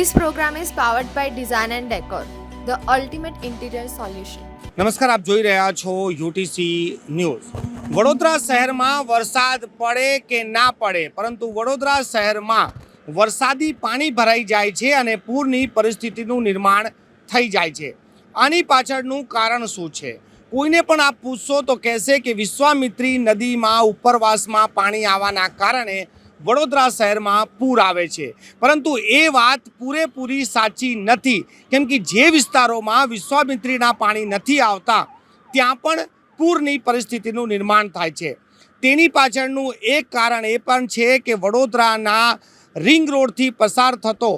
This program is powered by Design and Decor, the ultimate interior solution. નમસ્કાર આપ જોઈ રહ્યા છો યુટીસી ન્યૂઝ વડોદરા શહેરમાં વરસાદ પડે કે ના પડે? પરંતુ વડોદરા શહેરમાં વરસાદી પાણી ભરાઈ જાય છે અને પૂરની પરિસ્થિતિનું નિર્માણ થઈ જાય છે. આની પાછળનું કારણ શું છે? કોઈને પણ આપ પૂછશો તો કહેશે કે વિશ્વામિત્રી નદીમાં ઉપરવાસમાં પાણી આવવાના કારણે વડોદરા શહેરમાં પૂર આવે છે. પરંતુ એ વાત પૂરેપૂરી સાચી નથી. કેમ કે જે વિસ્તારોમાં વિશ્વામિત્રીના પાણી નથી આવતા, ત્યાં પણ પૂરની પરિસ્થિતિનું નિર્માણ થાય છે. તેની પાછળનું એક કારણ એ પણ છે કે વડોદરાના રિંગ રોડથી પસાર થતો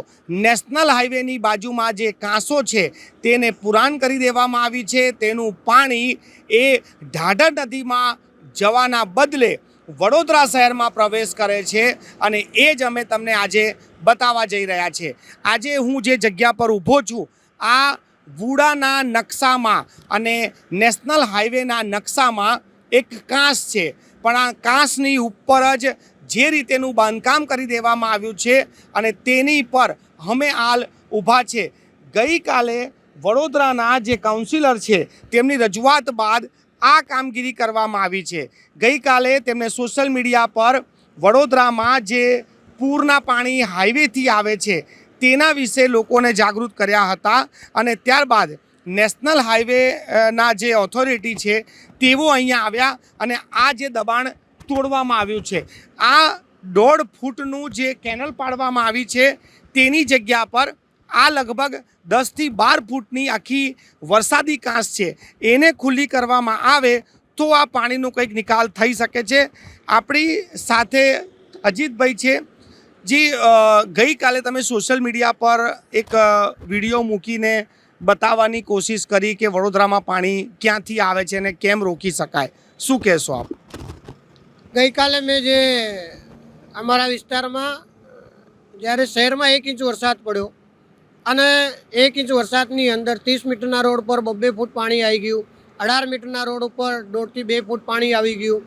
નેશનલ હાઈવેની બાજુમાં જે કાંસો છે, તેને પુરાણ કરી દેવામાં આવી છે. તેનું પાણી એ ઢાઢર નદીમાં જવાના બદલે વડોદરા શહેરમાં પ્રવેશ કરે છે અને એ જ અમે તમને આજે બતાવવા જઈ રહ્યા છે. આજે હું જે જગ્યા પર ઊભો છું, આ વુડાના નકશામાં અને નેશનલ હાઈવેના નકશામાં એક કાંસ છે. પણ આ કાંસની ઉપર જ જે રીતેનું બાંધકામ કરી દેવામાં આવ્યું છે અને તેની પર અમે હાલ ઊભા છે. ગઈકાલે વડોદરાના જે કાઉન્સિલર છે, તેમની રજૂઆત બાદ આ કામગીરી કરવામાં આવી છે. ગઈકાલે તેમણે સોશિયલ મીડિયા પર વડોદરામાં જે પૂરના પાણી હાઈવેથી આવે છે, તેના વિશે લોકોને જાગૃત કર્યા હતા અને ત્યારબાદ નેશનલ હાઈવેના જે ઓથોરિટી છે, તેઓ અહીંયા આવ્યા અને આ જે દબાણ તોડવામાં આવ્યું છે. આ દોઢ ફૂટનું જે કેનલ પાડવામાં આવી છે, તેની જગ્યા પર આ લગભગ દસથી બાર ફૂટની આખી વરસાદી કાંસ છે. એને ખુલ્લી કરવામાં આવે તો આ પાણીનો કંઈક નિકાલ થઈ શકે છે. આપણી સાથે અજીતભાઈ છે. જે ગઈકાલે તમે સોશિયલ મીડિયા પર એક વીડિયો મૂકીને બતાવવાની કોશિશ કરી કે વડોદરામાં પાણી ક્યાંથી આવે છે અને કેમ રોકી શકાય. શું કહેશો આપ? ગઈકાલે મેં જે અમારા વિસ્તારમાં, જ્યારે શહેરમાં એક ઇંચ વરસાદ પડ્યો અને એક ઇંચ વરસાદની અંદર ત્રીસ મીટરના રોડ પર બબ્બે ફૂટ પાણી આવી ગયું. અઢાર મીટરના રોડ ઉપર દોઢથી બે ફૂટ પાણી આવી ગયું.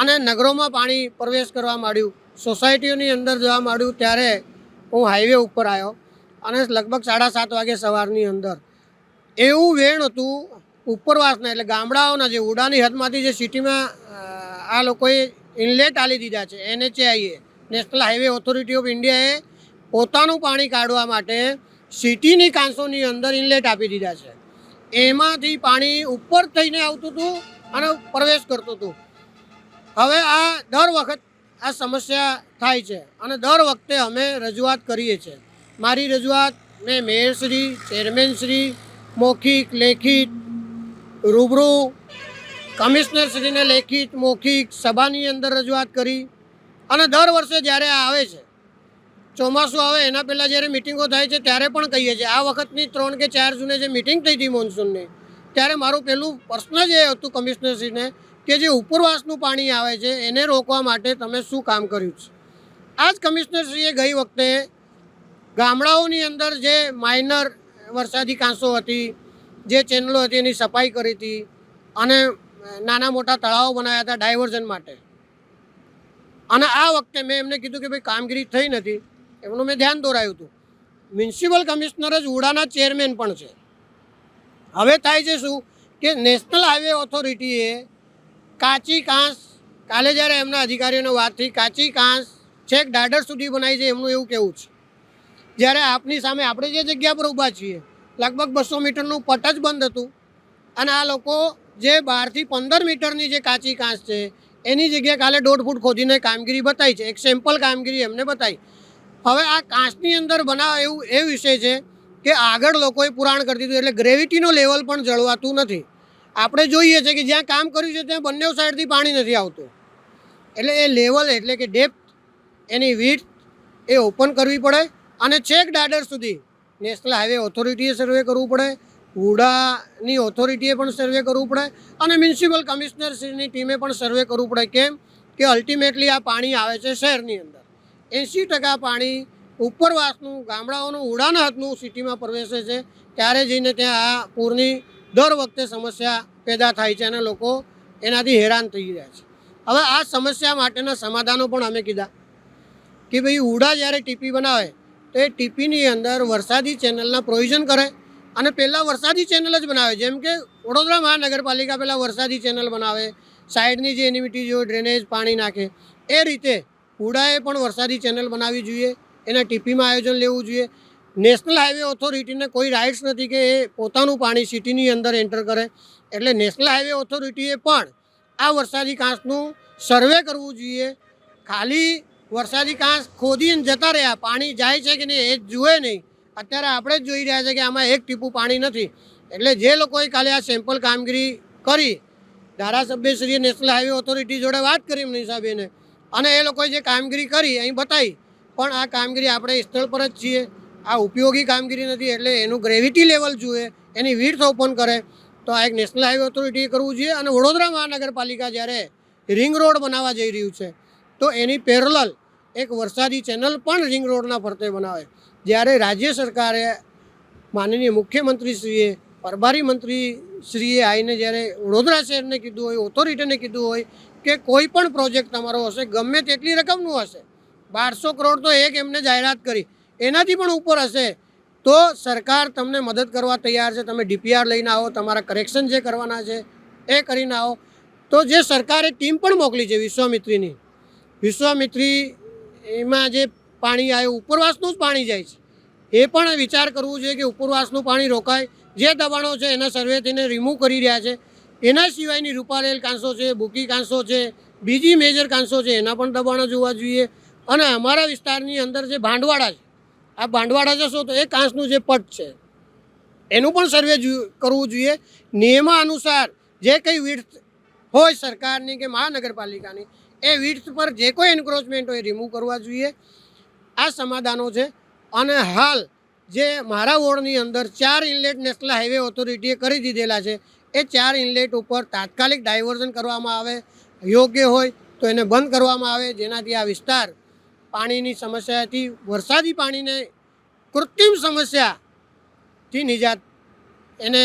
અને નગરોમાં પાણી પ્રવેશ કરવા માંડ્યું. સોસાયટીઓની અંદર જવા માંડ્યું ત્યારે હું હાઈવે ઉપર આવ્યો અને લગભગ સાડા સાત વાગે સવારની અંદર. એવું વેણ હતું ઉપરવાસના, એટલે ગામડાઓના જે ઉડાની હદમાંથી જે સિટીમાં આ લોકોએ ઇનલેટ આલી દીધા છે, એનએચએઆઈએ નેશનલ હાઈવે ઓથોરિટી ઓફ ઇન્ડિયાએ પોતાનું પાણી કાઢવા માટે સિટીની કાંસોની અંદર ઇનલેટ આપી દીધા છે. એમાંથી પાણી ઉપર થઈને આવતું હતું અને પ્રવેશ કરતું હતું. હવે આ દર વખત આ સમસ્યા થાય છે અને દર વખતે અમે રજૂઆત કરીએ છીએ. મારી રજૂઆત મેં મેયરશ્રી ચેરમેનશ્રી મૌખિક, લેખિત, રૂબરૂ કમિશનરશ્રીને લેખિત, મૌખિક સભાની અંદર રજૂઆત કરી. અને દર વર્ષે જ્યારે આ આવે છે ચોમાસું આવે, એના પહેલાં જ્યારે મિટિંગો થાય છે, ત્યારે પણ કહીએ છીએ. આ વખતની ત્રણ કે ચાર જૂને જે મિટિંગ થઈ હતી મોન્સૂનની ત્યારે મારું પહેલું પ્રશ્ન જે હતું કમિશનરશ્રીને કે જે ઉપરવાસનું પાણી આવે છે, એને રોકવા માટે તમે શું કામ કર્યું છે? આ જ કમિશનરશ્રીએ ગઈ વખતે ગામડાઓની અંદર જે માઇનર વરસાદી કાંસો હતી, જે ચેનલો હતી, એની સફાઈ કરી હતી, અને નાના મોટા તળાવો બનાવ્યા હતા ડાયવર્ઝન માટે. અને આ વખતે મેં એમને કીધું કે ભાઈ કામગીરી થઈ નથી. એમનું મેં ધ્યાન દોરાયું હતું. મ્યુનિસિપલ કમિશનર જ ઉડાના ચેરમેન પણ છે. હવે થાય છે શું? કે નેશનલ હાઈવે ઓથોરિટીએ કાચી કાંસ, કાલે જ્યારે એમના અધિકારીઓને વાત થઈ, કાચી કાંસ છેક દાદર સુધી બનાવી છે, એમનું એવું કેવું છે. જ્યારે આપની સામે આપણે જે જગ્યા પર ઊભા છીએ, લગભગ બસો મીટરનું પટ જ બંધ હતું. અને આ લોકો જે બારથી પંદર મીટરની જે કાચી કાંસ છે, એની જગ્યાએ કાલે દોઢ ફૂટ ખોદીને કામગીરી બતાવી છે. એક સેમ્પલ કામગીરી એમને બતાવી. હવે આ કાંસની અંદર બનાવ એવું, એ વિષય છે કે આગળ લોકોએ પુરાણ કરી દીધું, એટલે ગ્રેવિટીનો લેવલ પણ જળવાતું નથી. આપણે જોઈએ છે કે જ્યાં કામ કર્યું છે ત્યાં બંને સાઈડથી પાણી નથી આવતું. એટલે એ લેવલ એટલે કે ડેપ્થ એની વીટ એ ઓપન કરવી પડે અને છેક દાદર સુધી નેશનલ હાઈવે ઓથોરિટીએ સર્વે કરવું પડે, હુડાની ઓથોરિટીએ પણ સર્વે કરવું પડે અને મ્યુનિસિપલ કમિશનરશ્રીની ટીમે પણ સર્વે કરવું પડે. કેમ? કે અલ્ટિમેટલી આ પાણી આવે છે શહેરની અંદર. એંસી ટકા પાણી ઉપરવાસનું, ગામડાઓનું, ઉડાના હાથનું સિટીમાં પ્રવેશે છે. ત્યારે જઈને ત્યાં આ પૂરની દર વખતે સમસ્યા પેદા થાય છે અને લોકો એનાથી હેરાન થઈ રહ્યા છે. હવે આ સમસ્યા માટેના સમાધાનો પણ અમે કીધા. કે ભાઈ ઉડા જ્યારે ટીપી બનાવે, તો એ ટીપીની અંદર વરસાદી ચેનલના પ્રોવિઝન કરે અને પહેલાં વરસાદી ચેનલ જ બનાવે. જેમ કે વડોદરા મહાનગરપાલિકા પહેલાં વરસાદી ચેનલ બનાવે, સાઈડની જે એનિમિટી, જો ડ્રેનેજ પાણી નાખે, એ રીતે હુડાએ પણ વરસાદી ચેનલ બનાવવી જોઈએ, એના ટીપીમાં આયોજન લેવું જોઈએ. નેશનલ હાઈવે ઓથોરિટીને કોઈ રાઇટ્સ નથી કે એ પોતાનું પાણી સિટીની અંદર એન્ટર કરે. એટલે નેશનલ હાઈવે ઓથોરિટીએ પણ આ વરસાદી કાંસનું સર્વે કરવું જોઈએ. ખાલી વરસાદી કાંસ ખોદીને જતા રહ્યા, પાણી જાય છે કે નહીં એ જુએ નહીં. અત્યારે આપણે જ જોઈ રહ્યા છે કે આમાં એક ટીપું પાણી નથી. એટલે જે લોકોએ કાલે આ સેમ્પલ કામગીરી કરી, ધારાસભ્યશ્રીએ નેશનલ હાઈવે ઓથોરિટી જોડે વાત કરી મનીષાબેને અને એ લોકોએ જે કામગીરી કરી, અહીં બતાવી. પણ આ કામગીરી આપણે સ્થળ પર જ છીએ. આ ઉપયોગી કામગીરી નથી, એટલે એનું ગ્રેવિટી લેવલ જુએ, એની વીર્થ ઓપન કરે. તો આ એક નેશનલ હાઈવે ઓથોરિટીએ કરવું જોઈએ. અને વડોદરા મહાનગરપાલિકા જ્યારે રિંગ રોડ બનાવવા જઈ રહ્યું છે, તો એની પેરેલલ એક વરસાદી ચેનલ પણ રિંગ રોડના ફરતે બનાવે. જ્યારે રાજ્ય સરકારે માનનીય મુખ્યમંત્રીશ્રીએ પ્રભારી મંત્રીશ્રીએ આવીને જ્યારે વડોદરા શહેરને કીધું હોય ઓથોરિટીને કીધું હોય કે કોઈ પણ પ્રોજેક્ટ તમારો હશે, ગમે તેટલી રકમનું હશે, બારસો કરોડ તો એક એમને જાહેરાત કરી, એનાથી પણ ઉપર હશે, તો સરકાર તમને મદદ કરવા તૈયાર છે, તમે ડીપીઆર લઈને આવો, તમારા કરેક્શન જે કરવાના છે, એ કરીને આવો. તો જે સરકારે ટીમ પણ મોકલી છે વિશ્વામિત્રીની, વિશ્વામિત્રી એમાં જે પાણી આવે, ઉપરવાસનું જ પાણી જાય છે. એ પણ વિચાર કરવું જોઈએ કે ઉપરવાસનું પાણી રોકાય, જે દબાણો છે એના સર્વેથીને રિમૂવ કરી રહ્યા છે એના સિવાયની રૂપારેલ કાંસો છે, બુકી કાંસો છે, બીજી મેજર કાંસો છે, એના પણ દબાણો જોવા જોઈએ. અને અમારા વિસ્તારની અંદર જે ભાંડવાડા છે, આ ભાંડવાડા જશો તો એ કાંસનું જે પટ છે, એનું પણ સર્વે કરવું જોઈએ. નિયમા અનુસાર જે કંઈ વિડ્થ હોય સરકારની કે મહાનગરપાલિકાની, એ વિડ્થ પર જે કોઈ એન્ક્રોચમેન્ટ હોય રિમૂવ કરવા જોઈએ. આ સમાધાનો છે. અને હાલ જે મારા વોર્ડની અંદર ચાર ઇનલેટ નેશનલ હાઈવે ઓથોરિટીએ કરી દીધેલા છે એ ચાર ઇનલેટ ઉપર તાત્કાલિક ડાયવર્ઝન કરવામાં આવે યોગ્ય હોય તો એને બંધ કરવામાં આવે જેનાથી આ વિસ્તાર પાણીની સમસ્યાથી વરસાદી પાણીને કૃત્રિમ સમસ્યાથી નિજાત એને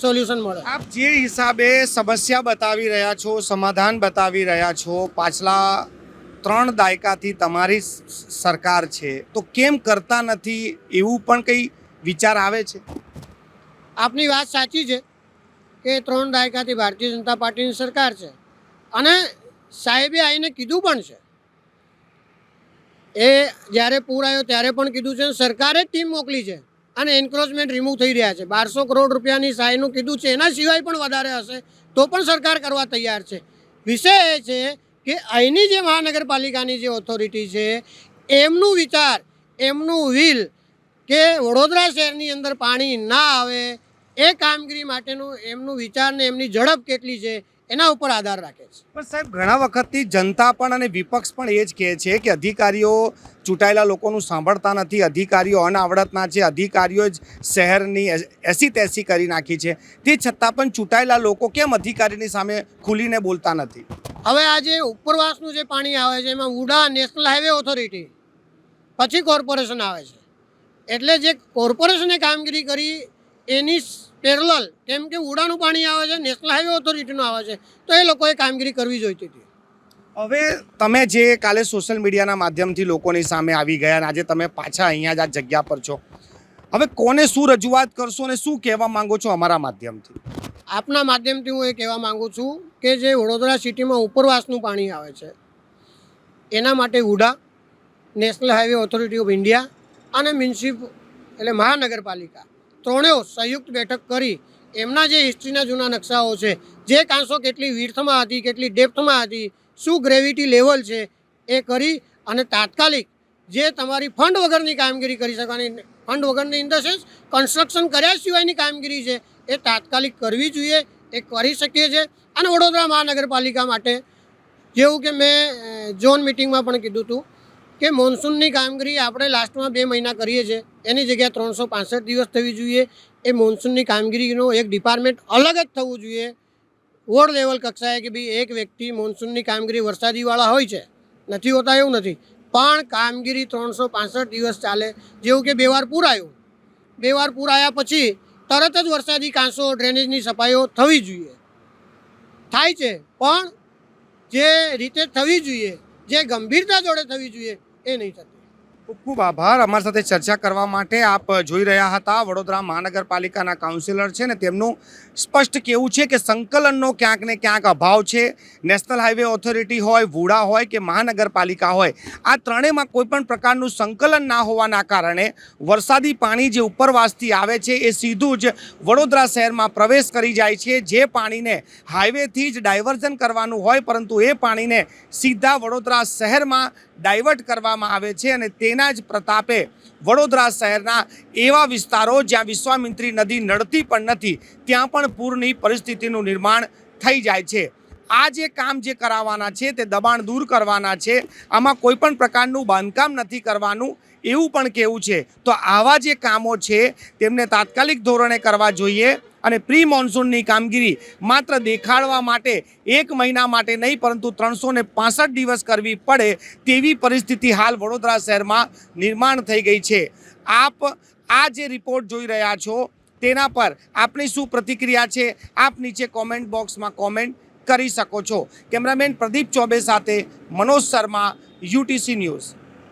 સોલ્યુશન મળે. આપ જે હિસાબે સમસ્યા બતાવી રહ્યા છો સમાધાન બતાવી રહ્યા છો પાછલા ત્રણ દાયકાથી તમારી સરકાર છે તો કેમ કરતા નથી એવું પણ કંઈ વિચાર આવે છે? આપની વાત સાચી છે. કે ત્રણ દાયકાથી ભારતીય જનતા પાર્ટીની સરકાર છે. અને સાહેબે આવીને કીધું પણ છે. એ જ્યારે પૂર આવ્યો ત્યારે પણ કીધું છે સરકારે જ ટીમ મોકલી છે અને એન્ક્રોચમેન્ટ રિમૂવ થઈ રહ્યા છે. બારસો કરોડ રૂપિયાની સહાયનું કીધું છે એના સિવાય પણ વધારે હશે તો પણ સરકાર કરવા તૈયાર છે. વિષય એ છે કે અહીંની જે મહાનગરપાલિકાની જે ઓથોરિટી છે, એમનું વિચાર, એમનું વિલ કે વડોદરા શહેરની અંદર પાણી ના આવે એ કામગીરી માટેનું એમનું વિચાર ને એમની ઝડપ કેટલી છે એના ઉપર આધાર રાખે છે. પણ સાહેબ ઘણા વખતથી જનતા પણ અને વિપક્ષ પણ એ જ કહે છે કે અધિકારીઓ ચૂંટાયેલા લોકોનું સાંભળતા નથી અધિકારીઓ અનાવડતના છે અધિકારીઓ જ શહેરની એસી તેસી કરી નાખી છે. તે છતાં પણ ચૂંટાયેલા લોકો કેમ અધિકારીની સામે ખુલીને બોલતા નથી? હવે આ જે ઉપરવાસનું જે પાણી આવે છે એમાં ઉડા નેશનલ હાઈવે ઓથોરિટી પછી કોર્પોરેશન આવે છે. એટલે જે કોર્પોરેશને કામગીરી કરી એની પેરેલલ કેમ કે ઉડાનું પાણી આવે છે નેશનલ હાઈવે ઓથોરિટીનું આવે છે તો એ લોકોએ કામગીરી કરવી જોઈતી હતી. હવે તમે જે કાલે સોશિયલ મીડિયાના માધ્યમથી લોકોની સામે આવી ગયા અને આજે તમે પાછા અહીંયા જ આ જગ્યા પર છો. હવે કોને શું રજૂઆત કરશો અને શું કહેવા માંગો છો અમારા માધ્યમથી? આપના માધ્યમથી હું એ કહેવા માંગુ છું કે જે વડોદરા સિટીમાં ઉપરવાસનું પાણી આવે છે એના માટે AUDA national highway authority of India અને મ્યુનિસિપ એટલે મહાનગરપાલિકા ત્રણેય સંયુક્ત બેઠક કરી એમના જે હિસ્ટ્રીના જૂના નકશાઓ છે, જે કાંસો કેટલી વીર્થમાં હતી, કેટલી ડેપ્થમાં હતી, શું ગ્રેવિટી લેવલ છે, એ કરી અને તાત્કાલિક જે તમારી ફંડ વગરની કામગીરી કરી શકવાની ફંડ વગરની ઇન ધ સેન્સ કન્સ્ટ્રક્શન કર્યા સિવાયની કામગીરી છે, એ તાત્કાલિક કરવી જોઈએ, એ કરી શકીએ છીએ. અને વડોદરા મહાનગરપાલિકા માટે જેવું કે મેં ઝોન મિટિંગમાં પણ કીધું હતું કે મોન્સૂનની કામગીરી આપણે લાસ્ટમાં બે મહિના કરીએ છીએ. એની જગ્યાએ ત્રણસો દિવસ થવી જોઈએ. એ મોન્સૂનની કામગીરીનો એક ડિપાર્ટમેન્ટ અલગ જ થવું જોઈએ. વોર્ડ લેવલ કક્ષાએ કે ભાઈ એક વ્યક્તિ મોન્સૂનની કામગીરી વરસાદીવાળા હોય છે. નથી હોતા એવું નથી. પણ કામગીરી ત્રણસો દિવસ ચાલે. જેવું કે બે વાર પૂર આવ્યું બે વાર પૂર આવ્યા પછી તરત જ વરસાદી કાંસો ડ્રેનેજની સફાઈઓ થવી જોઈએ. થાય છે. પણ જે રીતે થવી જોઈએ, જે ગંભીરતા જોડે થવી જોઈએ, એ નહીં થતી. ખૂબ આભાર. અમારી સાથે ચર્ચા કરવા માટે આપ જોઈ રહ્યા હતા. વડોદરા મહાનગરપાલિકાના કાઉન્સિલર છે ને તેમનું સ્પષ્ટ કેવું છે કે સંકલનનો ક્યાંક ને ક્યાંક અભાવ છે. નેશનલ હાઈવે ઓથોરિટી હોય, વુડા હોય કે મહાનગરપાલિકા હોય, આ ત્રણેયમાં કોઈપણ પ્રકારનું સંકલન ના હોવાના કારણે વરસાદી પાણી જે ઉપરવાસથી આવે છે એ સીધું જ વડોદરા શહેરમાં પ્રવેશ કરી જાય છે. જે પાણીને હાઈવેથી જ ડાયવર્ઝન કરવાનું હોય, પરંતુ એ પાણીને સીધા વડોદરા શહેરમાં ડાયવર્ટ કરવામાં આવે છે અને તેના જ પ્રતાપે વડોદરા શહેરના એવા વિસ્તારો જ્યાં વિશ્વામિત્રી નદી નડતી પણ નથી, ત્યાં પણ પૂરની પરિસ્થિતિનું નિર્માણ થઈ જાય છે. આ જે કામ જે કરાવવાના છે, તે દબાણ દૂર કરવાના છે, આમાં કોઈ પણ પ્રકારનું બાંધકામ નથી કરવાનું એવું પણ કહેવું છે. તો આવા જે કામો છે, તેમને તાત્કાલિક ધોરણે કરવા જોઈએ. અને પ્રી મોન્સૂનની કામગીરી માત્ર દેખાડવા માટે એક મહિના માટે નહીં, પરંતુ ત્રણસો દિવસ કરવી પડે તેવી પરિસ્થિતિ હાલ વડોદરા શહેરમાં નિર્માણ થઈ ગઈ છે. આપ આ જે રિપોર્ટ જોઈ રહ્યા છો, તેના પર આપની શું પ્રતિક્રિયા છે, આપ નીચે કોમેન્ટ બોક્સમાં કોમેન્ટ કરી શકો છો. કેમેરામેન પ્રદીપ ચોબે સાથે મનોજ શર્મા, યુટીસી ન્યૂઝ.